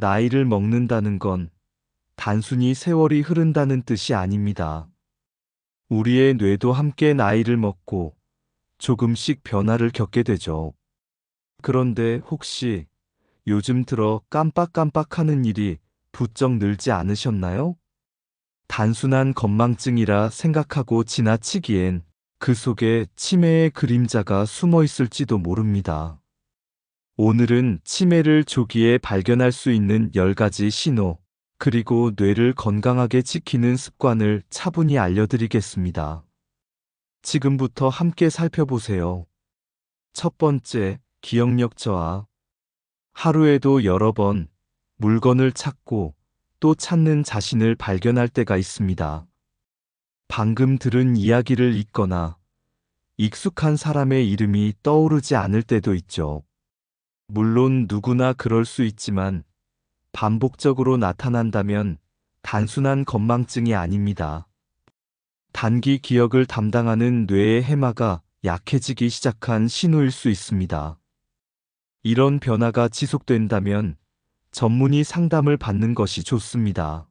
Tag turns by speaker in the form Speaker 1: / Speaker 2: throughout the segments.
Speaker 1: 나이를 먹는다는 건 단순히 세월이 흐른다는 뜻이 아닙니다. 우리의 뇌도 함께 나이를 먹고 조금씩 변화를 겪게 되죠. 그런데 혹시 요즘 들어 깜빡깜빡 하는 일이 부쩍 늘지 않으셨나요? 단순한 건망증이라 생각하고 지나치기엔 그 속에 치매의 그림자가 숨어 있을지도 모릅니다. 오늘은 치매를 조기에 발견할 수 있는 10가지 신호, 그리고 뇌를 건강하게 지키는 습관을 차분히 알려드리겠습니다. 지금부터 함께 살펴보세요. 첫 번째, 기억력 저하. 하루에도 여러 번 물건을 찾고 또 찾는 자신을 발견할 때가 있습니다. 방금 들은 이야기를 잊거나 익숙한 사람의 이름이 떠오르지 않을 때도 있죠. 물론 누구나 그럴 수 있지만 반복적으로 나타난다면 단순한 건망증이 아닙니다. 단기 기억을 담당하는 뇌의 해마가 약해지기 시작한 신호일 수 있습니다. 이런 변화가 지속된다면 전문의 상담을 받는 것이 좋습니다.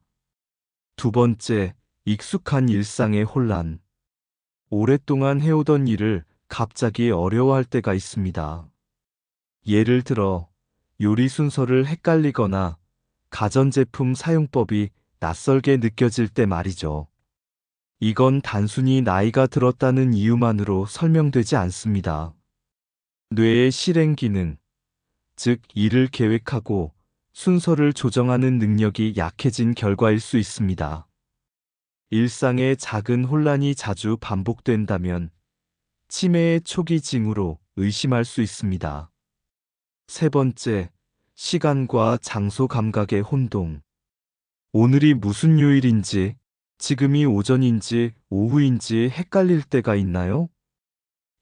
Speaker 1: 두 번째, 익숙한 일상의 혼란. 오랫동안 해오던 일을 갑자기 어려워할 때가 있습니다. 예를 들어, 요리 순서를 헷갈리거나 가전제품 사용법이 낯설게 느껴질 때 말이죠. 이건 단순히 나이가 들었다는 이유만으로 설명되지 않습니다. 뇌의 실행 기능, 즉 일을 계획하고 순서를 조정하는 능력이 약해진 결과일 수 있습니다. 일상의 작은 혼란이 자주 반복된다면 치매의 초기 징후로 의심할 수 있습니다. 세 번째, 시간과 장소 감각의 혼동. 오늘이 무슨 요일인지, 지금이 오전인지 오후인지 헷갈릴 때가 있나요?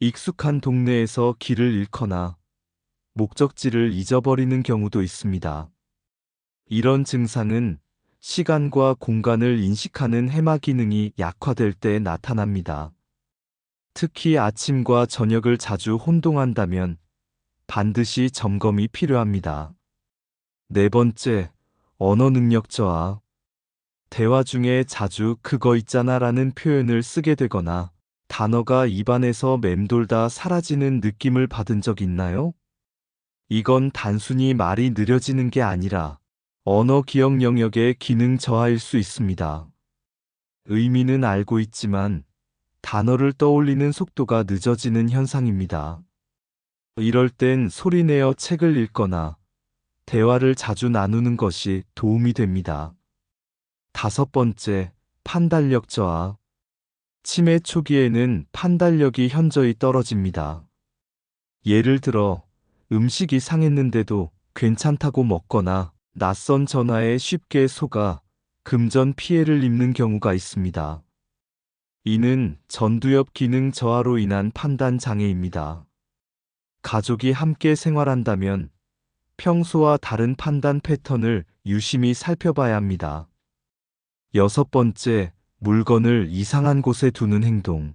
Speaker 1: 익숙한 동네에서 길을 잃거나 목적지를 잊어버리는 경우도 있습니다. 이런 증상은 시간과 공간을 인식하는 해마 기능이 약화될 때 나타납니다. 특히 아침과 저녁을 자주 혼동한다면 반드시 점검이 필요합니다. 네 번째, 언어 능력 저하. 대화 중에 자주 그거 있잖아 라는 표현을 쓰게 되거나 단어가 입안에서 맴돌다 사라지는 느낌을 받은 적 있나요? 이건 단순히 말이 느려지는 게 아니라 언어 기억 영역의 기능 저하일 수 있습니다. 의미는 알고 있지만 단어를 떠올리는 속도가 늦어지는 현상입니다. 이럴 땐 소리내어 책을 읽거나 대화를 자주 나누는 것이 도움이 됩니다. 다섯 번째, 판단력 저하. 치매 초기에는 판단력이 현저히 떨어집니다. 예를 들어, 음식이 상했는데도 괜찮다고 먹거나 낯선 전화에 쉽게 속아 금전 피해를 입는 경우가 있습니다. 이는 전두엽 기능 저하로 인한 판단 장애입니다. 가족이 함께 생활한다면 평소와 다른 판단 패턴을 유심히 살펴봐야 합니다. 여섯 번째, 물건을 이상한 곳에 두는 행동.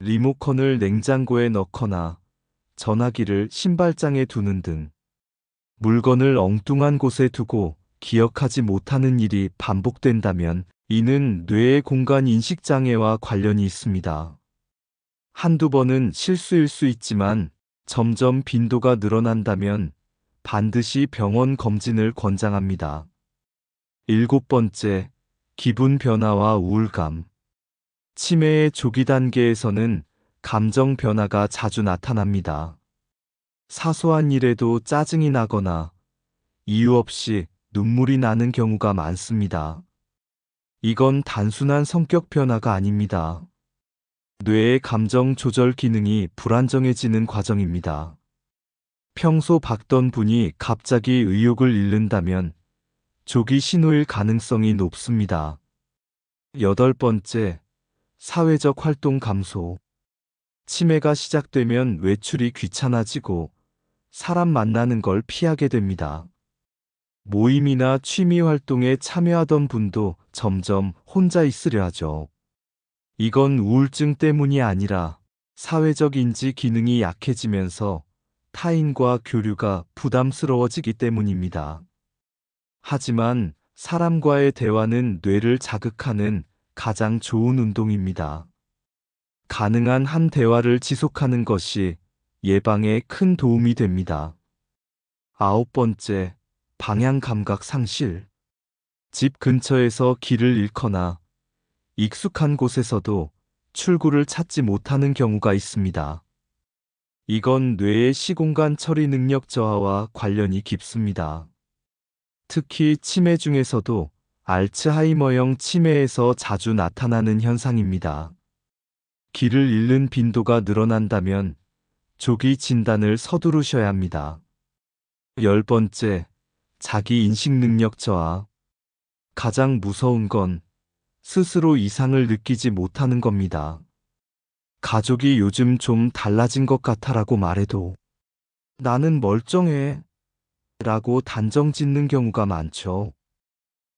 Speaker 1: 리모컨을 냉장고에 넣거나 전화기를 신발장에 두는 등 물건을 엉뚱한 곳에 두고 기억하지 못하는 일이 반복된다면 이는 뇌의 공간 인식 장애와 관련이 있습니다. 한두 번은 실수일 수 있지만 점점 빈도가 늘어난다면 반드시 병원 검진을 권장합니다. 일곱 번째, 기분 변화와 우울감. 치매의 조기 단계에서는 감정 변화가 자주 나타납니다. 사소한 일에도 짜증이 나거나 이유 없이 눈물이 나는 경우가 많습니다. 이건 단순한 성격 변화가 아닙니다. 뇌의 감정 조절 기능이 불안정해지는 과정입니다. 평소 박던 분이 갑자기 의욕을 잃는다면 조기 신호일 가능성이 높습니다. 여덟 번째, 사회적 활동 감소. 치매가 시작되면 외출이 귀찮아지고 사람 만나는 걸 피하게 됩니다. 모임이나 취미 활동에 참여하던 분도 점점 혼자 있으려 하죠. 이건 우울증 때문이 아니라 사회적 인지 기능이 약해지면서 타인과 교류가 부담스러워지기 때문입니다. 하지만 사람과의 대화는 뇌를 자극하는 가장 좋은 운동입니다. 가능한 한 대화를 지속하는 것이 예방에 큰 도움이 됩니다. 아홉 번째, 방향 감각 상실. 집 근처에서 길을 잃거나 익숙한 곳에서도 출구를 찾지 못하는 경우가 있습니다. 이건 뇌의 시공간 처리 능력 저하와 관련이 깊습니다. 특히 치매 중에서도 알츠하이머형 치매에서 자주 나타나는 현상입니다. 길을 잃는 빈도가 늘어난다면 조기 진단을 서두르셔야 합니다. 열 번째, 자기 인식 능력 저하. 가장 무서운 건 스스로 이상을 느끼지 못하는 겁니다. 가족이 요즘 좀 달라진 것 같아라고 말해도 나는 멀쩡해 라고 단정 짓는 경우가 많죠.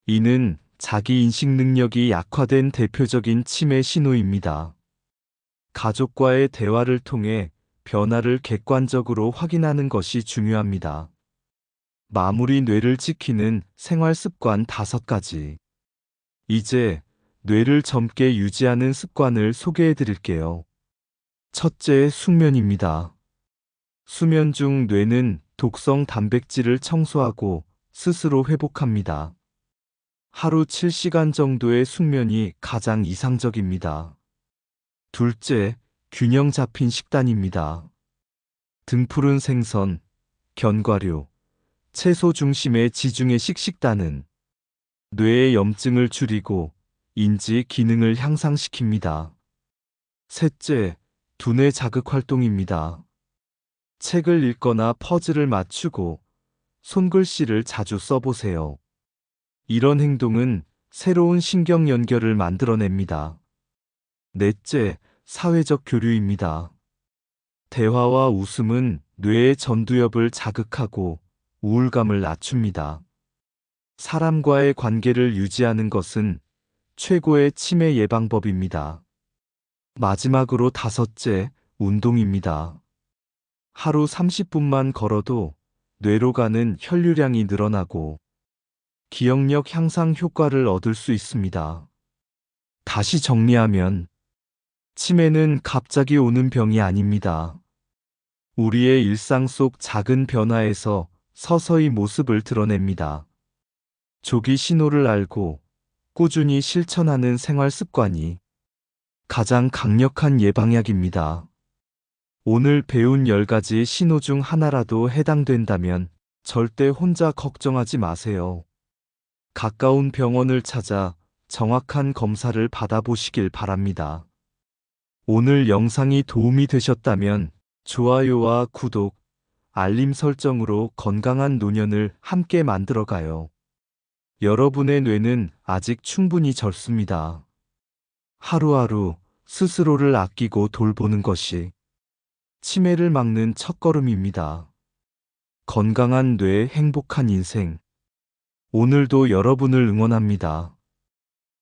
Speaker 1: 이는 자기 인식 능력이 약화된 대표적인 치매 신호입니다. 가족과의 대화를 통해 변화를 객관적으로 확인하는 것이 중요합니다. 마무리 뇌를 지키는 생활 습관 다섯 가지. 이제 뇌를 젊게 유지하는 습관을 소개해 드릴게요. 첫째, 숙면입니다. 수면 중 뇌는 독성 단백질을 청소하고 스스로 회복합니다. 하루 7시간 정도의 숙면이 가장 이상적입니다. 둘째, 균형 잡힌 식단입니다. 등푸른 생선, 견과류, 채소 중심의 지중해식 식단은 뇌의 염증을 줄이고 인지 기능을 향상시킵니다. 셋째, 두뇌 자극 활동입니다. 책을 읽거나 퍼즐을 맞추고 손글씨를 자주 써보세요. 이런 행동은 새로운 신경 연결을 만들어냅니다. 넷째, 사회적 교류입니다. 대화와 웃음은 뇌의 전두엽을 자극하고 우울감을 낮춥니다. 사람과의 관계를 유지하는 것은 최고의 치매 예방법입니다. 마지막으로 다섯째, 운동입니다. 하루 30분만 걸어도 뇌로 가는 혈류량이 늘어나고 기억력 향상 효과를 얻을 수 있습니다. 다시 정리하면 치매는 갑자기 오는 병이 아닙니다. 우리의 일상 속 작은 변화에서 서서히 모습을 드러냅니다. 조기 신호를 알고 꾸준히 실천하는 생활 습관이 가장 강력한 예방약입니다. 오늘 배운 10가지 신호 중 하나라도 해당된다면 절대 혼자 걱정하지 마세요. 가까운 병원을 찾아 정확한 검사를 받아보시길 바랍니다. 오늘 영상이 도움이 되셨다면 좋아요와 구독, 알림 설정으로 건강한 노년을 함께 만들어가요. 여러분의 뇌는 아직 충분히 젊습니다. 하루하루 스스로를 아끼고 돌보는 것이 치매를 막는 첫걸음입니다. 건강한 뇌 행복한 인생. 오늘도 여러분을 응원합니다.